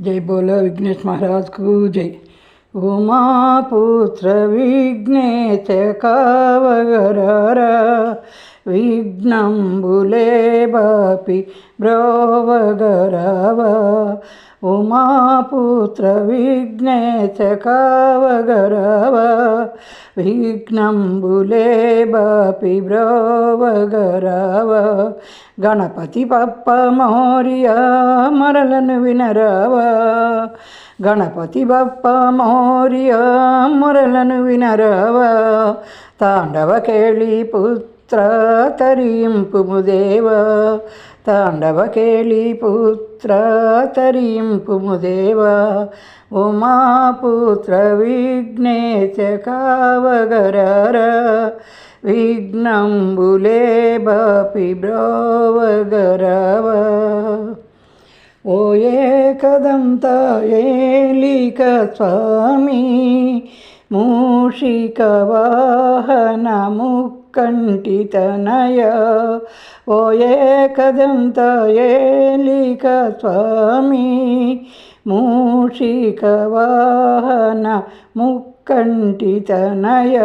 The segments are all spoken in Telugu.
जय बोलो विघ्नेश महाराज को जय। उमापुत्र विघ्नेश कावगररा విఘ్నంబులే బాపి బ్రోవగరవ ఉమాపుత్ర విఘ్నేశ కావగరవ విఘ్నంబులే బాపి బ్రోవగరవ గణపతి పప్ప మౌర్య మరలను వినరవా గణపతి బప్ప మౌర్య మొరలను వినరవ తాండవ కేళి పుత్ర పుత్ర తరింపుము తాండవకేళి తాండవ కేళి ఉమాపుత్ర విఘ్నేశ కావగరర. విఘ్నంబులే బాపి బ్రోవగరవ. ఓ ఏకదంత ఏలిక స్వామి. మూషిక వాహనముక్ కంఠితనయ ఓ ఏకదంత ఏలిక స్వామి కంటి తనయ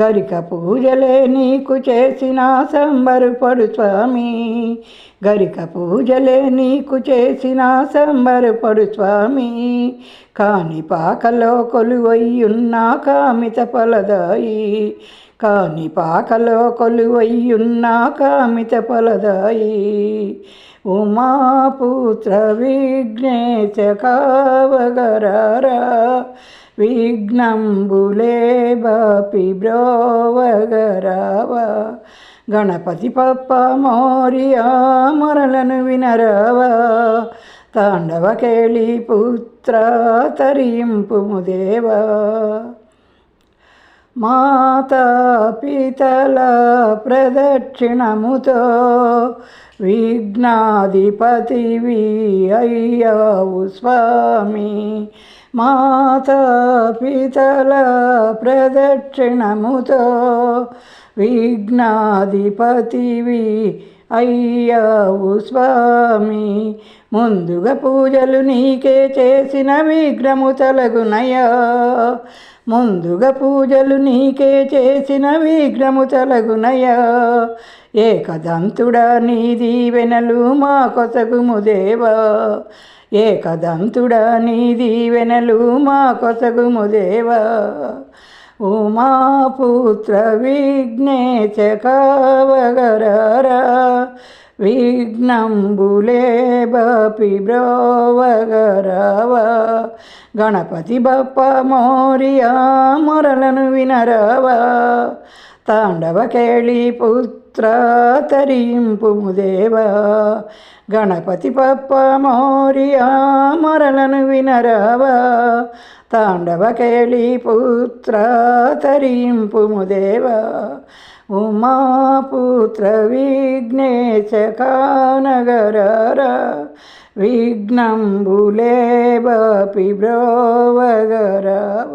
గరిక పూజలే నీకు చేసిన సంబరపడు స్వామి. గరిక పూజలే నీకు చేసిన సంబరపడు స్వామి. కాని పాకలో కొలువయ్యున్న కామిత ఫలదాయి. కాని పాకలో కొలువయ్యున్న కామిత ఫలదాయి. ఉమాపుత్ర విఘ్నేశ కావగరారా. విఘ్నంబులే బాపి బ్రోవగరావ గణపతి పప్ప మోరియా మరలను వినరవ తాండవ కేళి పుత్ర తరింపు ముదేవా మాతా పితల ప్రదక్షిణముతో విఘ్నాధిపతివి అయ్యావు స్వామి మాతాపితల ప్రదక్షిణముతో విఘ్నాధిపతివి అయ్యావు స్వామి. ముందుగా పూజలు నీకే చేసిన విగ్రము తలగునయా. ముందుగా పూజలు నీకే చేసిన విఘ్నము తలగునయా ఏకదంతుడా నీ దీవెనలు మా కొసగుము దేవా. ఏకదంతుడా నీ దీవెనలు మా కొసగుము దేవా. ఉమాపుత్ర విఘ్నేశ కావగరారా. విఘ్నంబులే బపి బ్రోవగరావ గణపతి బప్ప మోరియా మొరలను వినరావా తాండవ కేళి పుత్ర తరింపు దేవా గణపతి పప్ప మోరియా మొరలను వినరావా తాండవ కేళి పుత్ర తరింపు దేవా उमापुत्रविघ्नेखनगर विघ्नंबुलेव ब्रोवगरव